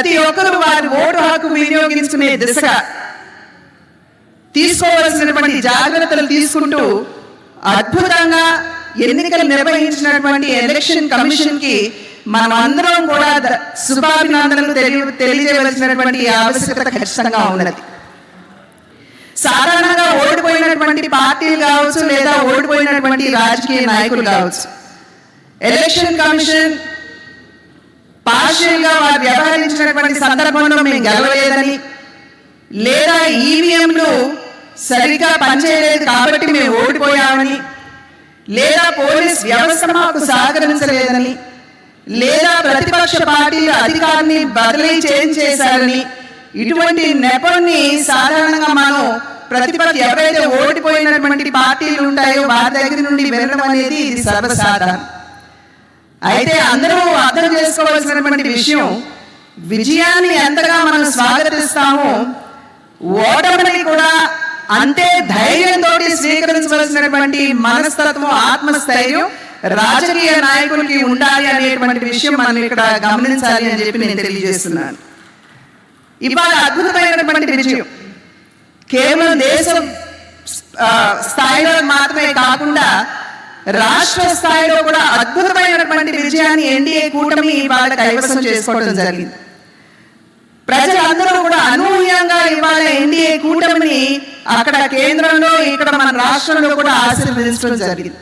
ప్రతి ఒక్కరు వారి ఓటు హక్కు వినియోగించుకునే దిశగా తీసుకోవలసినటువంటి జాగ్రత్తలు తీసుకుంటూ అద్భుతంగా ఎన్నికలు నిర్వహించినటువంటి ఎలక్షన్ కమిషన్కి మనం అందరం కూడా శుభాభినందనలు తెలియ తెలియజేయవలసినటువంటి ఆవశ్యకత ఖచ్చితంగా ఉన్నది. సాధారణంగా ఓడిపోయినటువంటి పార్టీలు కావచ్చు లేదా ఓడిపోయినటువంటి రాజకీయ నాయకులు కావచ్చు. ఎలక్షన్ కమిషన్ పార్షియల్గా వారు వ్యవహరించినటువంటి సందర్భంలో మేము గెలవలేదని లేదా ఈవీఎంలు సరిగ్గా పనిచేయలేదు కాబట్టి మేము ఓడిపోయామని లేదా పోలీస్ వ్యవస్థ మాకు సహకరించలేదని లేదా ప్రతిపక్ష పార్టీలు అధికారిని బదిలీ చేంజ్ చేశారని ఇటువంటి నెపన్ని సాధారణంగా మనం ప్రతిపక్ష ఎవరైతే ఓడిపోయినటువంటి పార్టీలు ఉంటాయో వారి దగ్గర నుండి వినడం అనేది ఇది సర్వసాధారణం. అయితే అందరూ అర్థం చేసుకోవాల్సినటువంటి విషయం విజయాన్ని ఎంతగా మనం స్వాగతిస్తామో ఓటమిని కూడా అంతే ధైర్యంతో స్వీకరించవలసినటువంటి మనస్తత్వం ఆత్మస్థైర్యం రాజకీయ నాయకులకి ఉండాలి అనేటువంటి విషయం మనం ఇక్కడ గమనించాలి అని చెప్పి నేను తెలియజేస్తున్నాను. ఇవాళ అద్భుతమైనటువంటి విజయం. కేవలం దేశం ఆ, స్థాయిలో మాత్రమే కాకుండా రాష్ట్ర స్థాయిలో కూడా అద్భుతమైనటువంటి విజయాన్ని ఎన్డీఏ కూటమి ఇవాళ కైవసం చేసుకోవడం జరిగింది. ప్రజలందరూ కూడా అనూహ్యంగా ఇవాళ ఎన్డీఏ కూటమిని అక్కడ కేంద్రంలో ఇక్కడ మన రాష్ట్రంలో కూడా ఆశీర్వదించడం జరిగింది.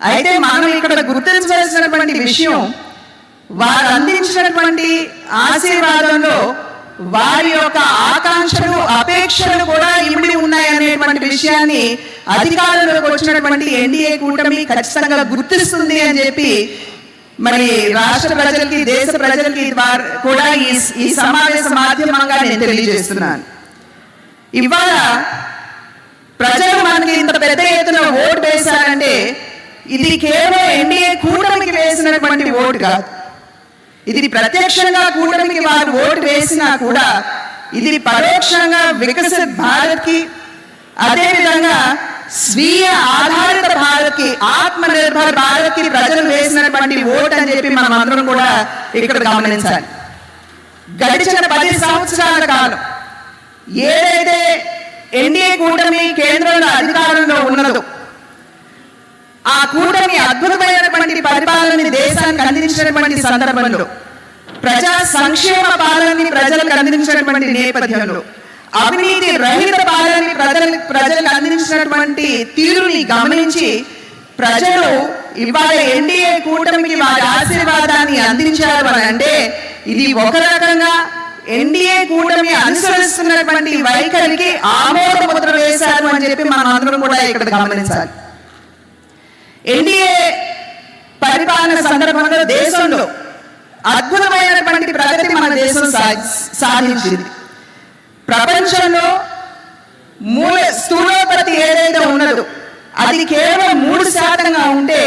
అయితే మనం ఇక్కడ గుర్తించవలసినటువంటి విషయం వారు అందించినటువంటి ఆశీర్వాదంలో వారి యొక్క ఆకాంక్షలు అపేక్షలు కూడా ఇమిడి ఉన్నాయనేటువంటి విషయాన్ని అధికారంలోకి వచ్చినటువంటి ఎన్డీఏ కూటమి ఖచ్చితంగా గుర్తిస్తుంది అని చెప్పి మరి రాష్ట్ర ప్రజలకి దేశ ప్రజలకి కూడా ఈ ఈ సమావేశ మాధ్యమంగా నేను తెలియజేస్తున్నాను. ఇవాళ ప్రజలు మనకి ఇంత పెద్ద ఎత్తున ఓటు వేశారంటే ఇది కేవలం ఎన్డీఏ కూటమికి వేసినటువంటి ఓటు కాదు. ఇది ప్రత్యక్షంగా కూటమికి వారు ఓటు వేసినా కూడా ఇది పరోక్షంగా వికసిత్ భారత్కి అదేవిధంగా స్వీయ ఆధారిత భారత్కి ఆత్మ నిర్భర్ భారత్కి ప్రజలు వేసినటువంటి ఓటు అని చెప్పి మనం అందరం కూడా ఇక్కడ గమనించాలి. గడిచిన పది సంవత్సరాల కాలం ఏదైతే ఎన్డీఏ కూటమి కేంద్రంలో అధికారంలో ఉన్నదో ఆ కూటమి అద్భుతమైనటువంటి పరిపాలనని దేశానికి అందించినటువంటి సందర్భంలో ప్రజా సంక్షేమ పాలనని ప్రజలకు అందించినటువంటి నేపథ్యంలో అవినీతి రహిత పాలనని ప్రజలకు ప్రజలకు అందించినటువంటి తీరుని గమనించి ప్రజలు ఇవాళ ఎన్డీఏ కూటమికి వారి ఆశీర్వాదాన్ని అందించారు అని అంటే ఇది ఒక రకంగా ఎన్డీఏ కూటమి అనుసరిస్తున్నటువంటి వైఖరికి ఆమోద ముద్ర వేశారు అని చెప్పి మనం అందరం కూడా ఇక్కడ గమనించాలి. ఎన్డీఏ పరిపాలన సందర్భంలో దేశంలో అద్భుతమైనటువంటి ప్రగతి మన దేశం సాధించింది. ప్రపంచంలో మూల స్థూలోత్పత్తి ఏదైతే ఉన్నదో అది కేవలం మూడు శాతంగా ఉంటే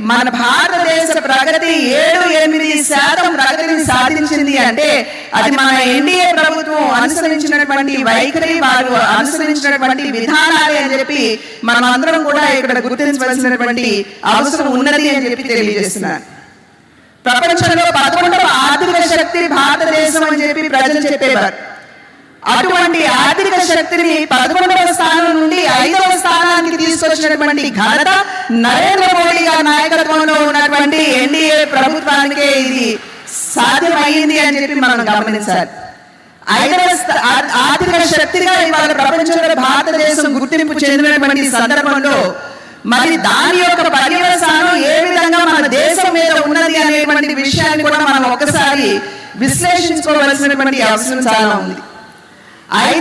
మన భారతదేశ ప్రగతి ఏడు ఎనిమిది శాతం ప్రగతిని సాధించింది అంటే అది మన ఎన్డీఏ ప్రభుత్వం అనుసరించినటువంటి వైఖరి వారు అనుసరించినటువంటి విధానాలే అని చెప్పి మనం అందరం కూడా ఇక్కడ గుర్తించవలసినటువంటి అవసరం ఉన్నది అని చెప్పి తెలియజేస్తున్నారు ప్రపంచంలో పదకొండవ ఆర్థిక శక్తి భారతదేశం అని చెప్పి ప్రజలు చెప్పేవారు. అటువంటి ఆర్థిక శక్తిని పదకొండవ స్థానం నుండి ఐదవ స్థానానికి తీసుకొచ్చినటువంటి ఘనత నరేంద్ర మోడీ గారి నాయకత్వంలో ఉన్నటువంటి ఎన్డీఏ ప్రభుత్వానికే ఇది సాధ్యమైంది అని చెప్పి మనం గమనించాలి. ఐదవ ఆర్థిక శక్తిగా ఇవాళ ప్రపంచంలో భారతదేశం గుర్తింపు చెందినటువంటి సందర్భంలో మరి దాని యొక్క పర్యవసానం ఏ విధంగా మన దేశం మీద ఉన్నది అనేటువంటి విషయాన్ని కూడా మనం ఒకసారి విశ్లేషించుకోవలసినటువంటి అవసరం చాలా ఉంది. ఐదవ